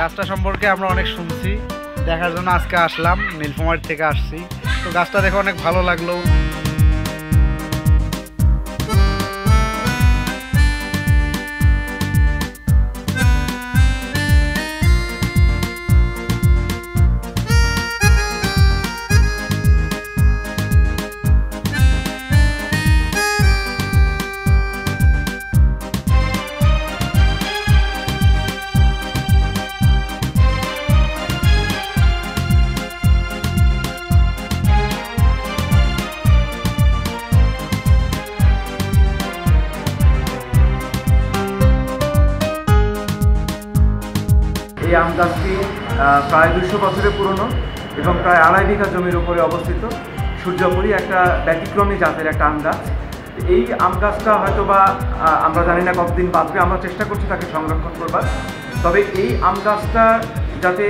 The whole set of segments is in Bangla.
গাছটা সম্পর্কে আমরা অনেক শুনছি। দেখার জন্য আজকে আসলাম, নীলফুমার থেকে আসছি। তো গাছটা দেখে অনেক ভালো লাগল। এই আম গাছটি প্রায় দুশো বছরের পুরনো এবং প্রায় আড়াই বিঘা জমির উপরে অবস্থিত। সূর্যপুরি একটা ব্যতিক্রমী জাতের একটা আম গাছ। এই আম গাছটা হয়তো বা আমরা জানি না কতদিন বাঁচবে, আমরা চেষ্টা করছি তাকে সংরক্ষণ করবার। তবে এই আম গাছটা যাতে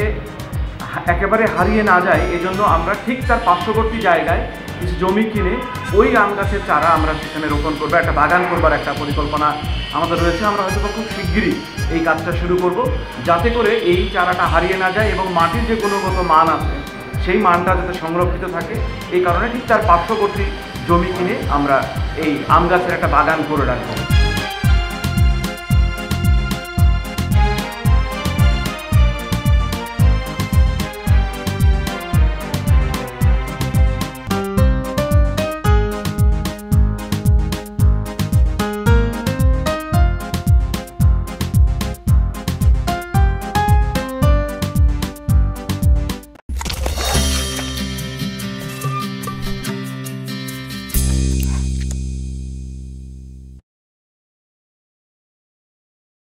একেবারে হারিয়ে না যায়, এজন্য আমরা ঠিক তার পার্শ্ববর্তী জায়গায় জমি কিনে ওই আম গাছের চারা আমরা সেখানে রোপণ করব, একটা বাগান করবার একটা পরিকল্পনা আমাদের রয়েছে। আমরা হয়তো খুব শিগগিরই এই কাজটা শুরু করব। যাতে করে এই চারাটা হারিয়ে না যায় এবং মাটির যে গুণগত মান আছে, সেই মানটা যাতে সংরক্ষিত থাকে। এই কারণে ঠিক তার পার্শ্ববর্তী জমি কিনে আমরা এই আম গাছের একটা বাগান করে রাখব।